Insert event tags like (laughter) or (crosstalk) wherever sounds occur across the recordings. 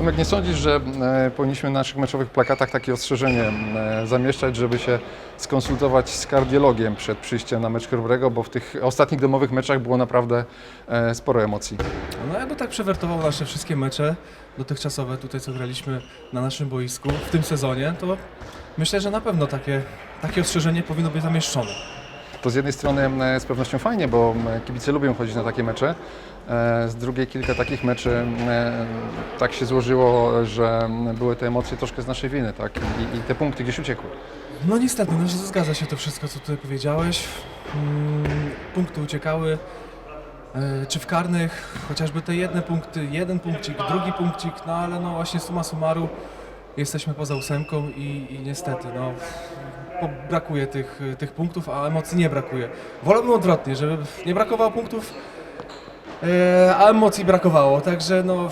Tomek, nie sądzisz, że e, powinniśmy na naszych meczowych plakatach takie ostrzeżenie e, zamieszczać, żeby się skonsultować z kardiologiem przed przyjściem na mecz Chrobrego, bo w tych ostatnich domowych meczach było naprawdę e, sporo emocji. No jakby tak przewertował nasze wszystkie mecze dotychczasowe tutaj, co graliśmy na naszym boisku w tym sezonie, to myślę, że na pewno takie, takie ostrzeżenie powinno być zamieszczone. To z jednej strony z pewnością fajnie, bo kibice lubią chodzić na takie mecze. E, Z drugiej kilka takich meczy tak się złożyło, że były te emocje troszkę z naszej winy, tak? I, i te punkty gdzieś uciekły. No niestety, no, zgadza się to wszystko, co tutaj powiedziałeś. Mm, Punkty uciekały. E, Czy w karnych, chociażby te jedne punkty, jeden punkcik, drugi punkcik, no ale no właśnie suma summarum jesteśmy poza ósemką i, i niestety, no brakuje tych, tych punktów, a emocji nie brakuje. Wolałbym odwrotnie, żeby nie brakowało punktów, e, a emocji brakowało, także no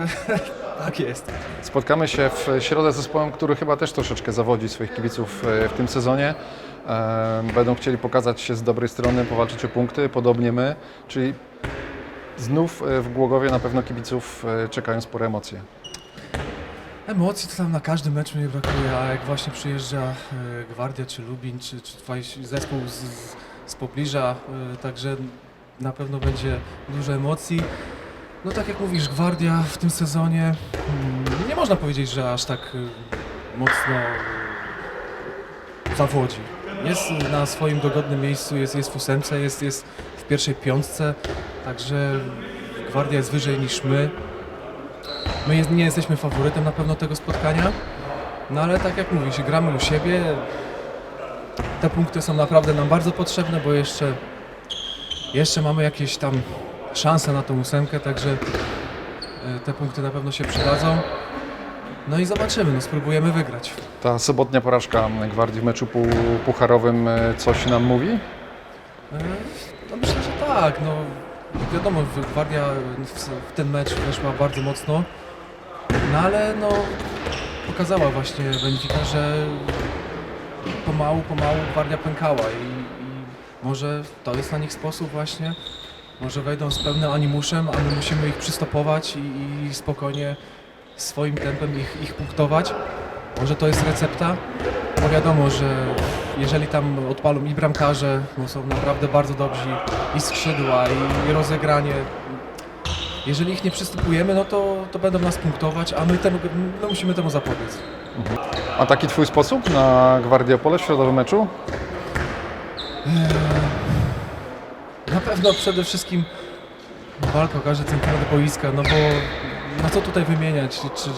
(laughs) tak jest. Spotkamy się w środę z zespołem, który chyba też troszeczkę zawodzi swoich kibiców e, w tym sezonie. E, Będą chcieli pokazać się z dobrej strony, powalczyć o punkty, podobnie my, czyli znów w Głogowie na pewno kibiców czekają spore emocje. Emocji to tam na każdym meczu nie brakuje, a jak właśnie przyjeżdża e, Gwardia czy Lubin, czy, czy zespół z, z, z pobliża, e, także na pewno będzie dużo emocji. No tak jak mówisz, Gwardia w tym sezonie, mm, nie można powiedzieć, że aż tak e, mocno zawodzi. Jest na swoim dogodnym miejscu, jest, jest w ósemce, jest, jest w pierwszej piątce, także Gwardia jest wyżej niż my. My jest, nie jesteśmy faworytem na pewno tego spotkania, no ale tak jak mówisz, gramy u siebie. Te punkty są naprawdę nam bardzo potrzebne, bo jeszcze, jeszcze mamy jakieś tam szanse na tą ósemkę, także e, te punkty na pewno się przydadzą. No i zobaczymy, no spróbujemy wygrać. Ta sobotnia porażka Gwardii w meczu pół- pucharowym e, coś nam mówi? E, No myślę, że tak. No, wiadomo, Gwardia w, w ten mecz weszła bardzo mocno, no ale no, pokazała właśnie Benfica, że pomału, pomału Gwardia pękała i, i może to jest na nich sposób właśnie, może wejdą z pełnym animuszem, a my musimy ich przystopować i, i spokojnie swoim tempem ich, ich punktować. Może to jest recepta, bo wiadomo, że jeżeli tam odpalą i bramkarze, bo są naprawdę bardzo dobrzy, i skrzydła, i rozegranie, jeżeli ich nie przystępujemy, no to, to będą nas punktować, a my temu, no musimy temu zapobiec. A taki twój sposób na Gwardiopole w środowym meczu? Na pewno przede wszystkim walka o każdy centymetr boiska, no bo no co tutaj wymieniać, czy, czy,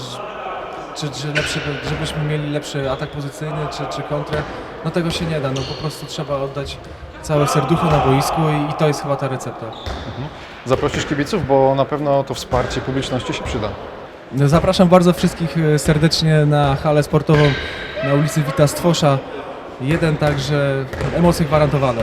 czy, czy lepszy, żebyśmy mieli lepszy atak pozycyjny, czy, czy kontrę, no tego się nie da, no po prostu trzeba oddać całe serducho na boisku i, i to jest chyba ta recepta. Zaprosisz kibiców, bo na pewno to wsparcie publiczności się przyda. Zapraszam bardzo wszystkich e, serdecznie na halę sportową na ulicy Wita Stwosza. Jeden także emocje gwarantowane.